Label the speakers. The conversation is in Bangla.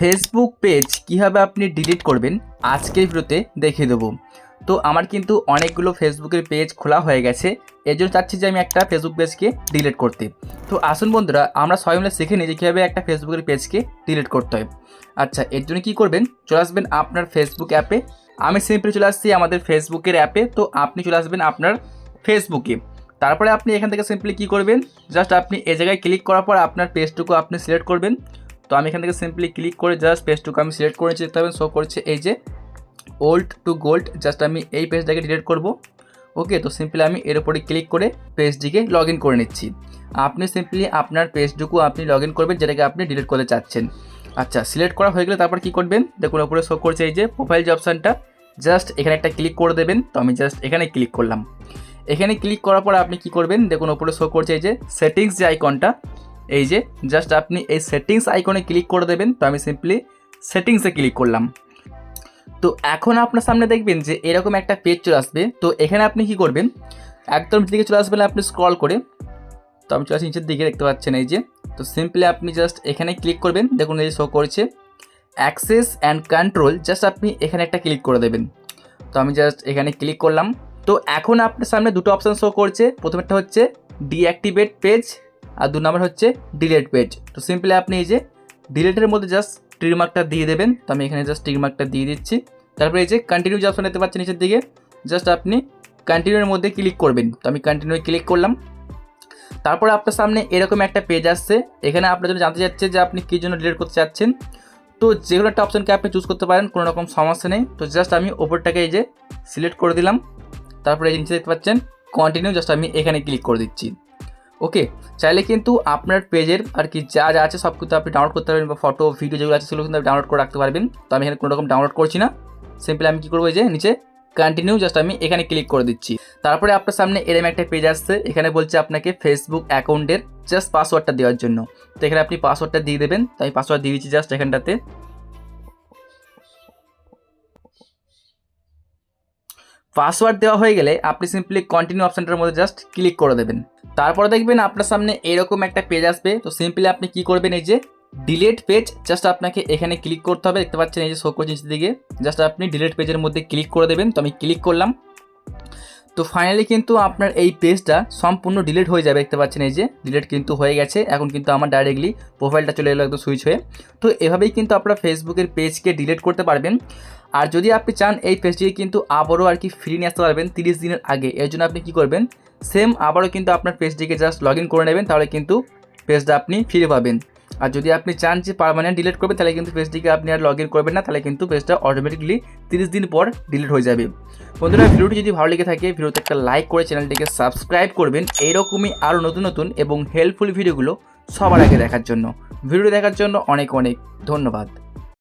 Speaker 1: ফেসবুক পেজ কীভাবে আপনি ডিলিট করবেন, আজকের ভিডিওতে দেখিয়ে দেবো। তো আমার কিন্তু অনেকগুলো ফেসবুকের পেজ খোলা হয়ে গেছে, এর জন্য চাচ্ছি যে আমি একটা ফেসবুক পেজকে ডিলিট করতে। তো আসুন বন্ধুরা, আমরা সবাই মিলে শিখে নিই যে কীভাবে একটা ফেসবুকের পেজকে ডিলিট করতে হয়। আচ্ছা এর জন্য কী করবেন? চলে আসবেন আপনার ফেসবুক অ্যাপে আমি সিম্পলি চলে আসছি আমাদের ফেসবুকের অ্যাপে তো আপনি চলে আসবেন আপনার ফেসবুকে তারপরে আপনি এখান থেকে সিম্পলি কী করবেন? জাস্ট আপনি এই জায়গায় ক্লিক করার পর আপনার পেজটুকু আপনি সিলেক্ট করবেন। তো আমি এখান থেকে সিম্পলি ক্লিক করে জাস্ট পেজটুকু আমি সিলেক্ট করেছি, দেখতে পাবেন শো করছে এই যে ওল্ড টু গোল্ড জাস্ট আমি এই পেজটাকে ডিলিট করব। ওকে তো সিম্পলি আমি এর উপরে ক্লিক করে পেজটিকে লগ ইন করে নিচ্ছি। আপনি সিম্পলি আপনার পেজটুকু আপনি লগ ইন করবেন, যেটাকে আপনি ডিলিট করতে চাচ্ছেন। আচ্ছা সিলেক্ট করা হয়ে গেলে তারপর কী করবেন? দেখুন, উপরে শো করছে এই যে প্রোফাইল যে অপশানটা জাস্ট এখানে একটা ক্লিক করে দেবেন। তো আমি জাস্ট এখানে ক্লিক করলাম। এখানে ক্লিক করার পর আপনি কি করবেন? দেখুন ওপরে শো করছে এই যে সেটিংস যে আইকনটা এই যে জাস্ট আপনি এই সেটিংস আইকনে ক্লিক করে দেবেন, তো আমি সিম্পলি সেটিংসে ক্লিক করলাম। তো এখন আপনার সামনে দেখবেন যে এরকম একটা পেজ চলে আসবে। তো এখানে আপনি কি করবেন? একদম দিকে চলে আসবেন, আপনি স্ক্রল করে। তো আমি চলে আসি নিচের দিকে, দেখতে পাচ্ছেন এই যে। তো সিম্পলি আপনি জাস্ট এখানে ক্লিক করবেন, দেখুন এই শো করছে। অ্যাক্সেস অ্যান্ড কন্ট্রোল জাস্ট আপনি এখানে একটা ক্লিক করে দেবেন। তো আমি জাস্ট এখানে ক্লিক করলাম। তো এখন আপনার সামনে দুটো অপশান শো করছে। প্রথমেরটা হচ্ছে ডিঅ্যাক্টিভেট পেজ আর দু নম্বর হচ্ছে ডিলেট পেজ তো সিম্পলি আপনি এই যে ডিলেটের মধ্যে জাস্ট ট্রিমার্কটা দিয়ে দেবেন। তো আমি এখানে জাস্ট ট্রিমার্কটা দিয়ে দিচ্ছি। তারপরে এই যে কন্টিনিউ যে অপশান দেখতে পাচ্ছেন নিচের দিকে জাস্ট আপনি কন্টিনিউর মধ্যে ক্লিক করবেন। তো আমি কন্টিনিউ ক্লিক করলাম। তারপরে আপনার সামনে এরকম একটা পেজ আসছে। এখানে আপনার জন্য জানতে চাচ্ছে যে আপনি কী জন্য ডিলিট করতে চাচ্ছেন। তো যে কোনো একটা অপশানকে আপনি চুজ করতে পারেন, কোনো রকম সমস্যা নেই। তো জাস্ট আমি ওপরটাকে এই যে সিলেক্ট করে দিলাম। তারপরে এই জিনিসটা দেখতে পাচ্ছেন কন্টিনিউ জাস্ট আমি এখানে ক্লিক করে দিচ্ছি। ওকে চাইলে কিন্তু আপনার পেজের আর কি যা যা আছে সব কিন্তু আপনি ডাউনলোড করতে পারবেন বা ফটো ভিডিও যেগুলো আছে সেগুলো কিন্তু আপনি ডাউনলোড করে রাখতে পারবেন। তো আমি এখানে কোনো রকম ডাউনলোড করছি না। সিম্পলি আমি কী করব যে নিচে কন্টিনিউ জাস্ট আমি এখানে ক্লিক করে দিচ্ছি। তারপরে আপনার সামনে এরম একটা পেজ আসছে, এখানে বলছে আপনাকে ফেসবুক অ্যাকাউন্টের জাস্ট পাসওয়ার্ডটা দেওয়ার জন্য। তো এখানে আপনি পাসওয়ার্ডটা দিয়ে দেবেন। তো আমি পাসওয়ার্ড দিয়ে দিচ্ছি জাস্ট এখানটাতে। পাসওয়ার্ড দেওয়া হয়ে গেলে আপনি সিম্পলি কন্টিনিউ অপশানটার মধ্যে জাস্ট ক্লিক করে দেবেন। তারপরে দেখবেন আপনার সামনে এরকম একটা পেজ আসবে। তো সিম্পলি আপনি কি করবেন এই যে ডিলেট পেজ জাস্ট আপনাকে এখানে ক্লিক করতে হবে। দেখতে পাচ্ছেন এই যে শো করছে নিচের দিকে। জাস্ট আপনি ডিলেট পেজের মধ্যে ক্লিক করে দেবেন। তো আমি ক্লিক করলাম। তো ফাইনালি কিন্তু আপনার এই পেজটা সম্পূর্ণ ডিলিট হয়ে যাবে। দেখতে পাচ্ছেন এই যে ডিলিট কিন্তু হয়ে গেছে। এখন কিন্তু আমার ডাইরেক্টলি প্রোফাইলটা চলে এলো একদম সুইচ হয়ে। তো এভাবেই কিন্তু আপনারা ফেসবুকের পেজকে ডিলিট করতে পারবেন। আর যদি আপনি চান এই পেজটিকে কিন্তু আবারও আর কি ফ্রি নিয়ে আসতে পারবেন তিরিশ দিনের আগে, এর জন্য আপনি কী করবেন? সেম আবারও কিন্তু আপনার পেজটিকে জাস্ট লগ করে নেবেন, তাহলে কিন্তু পেজটা আপনি ফিরে পাবেন। আর যদি আপনি চান যে পারমানেন্ট ডিলিট করবেন, তাহলে কিন্তু পেজটিকে আপনি আর লগ ইন করবেন না, তাহলে কিন্তু পেজটা অটোমেটিকলি তিরিশ দিন পর ডিলিট হয়ে যাবে। বন্ধুরা, ভিডিওটি যদি ভালো লেগে থাকে, ভিডিওতে একটা লাইক করে চ্যানেলটিকে সাবস্ক্রাইব করবেন এইরকমই আরও নতুন নতুন এবং হেল্পফুল ভিডিওগুলো সবার আগে দেখার জন্য। ভিডিও দেখার জন্য অনেক অনেক ধন্যবাদ।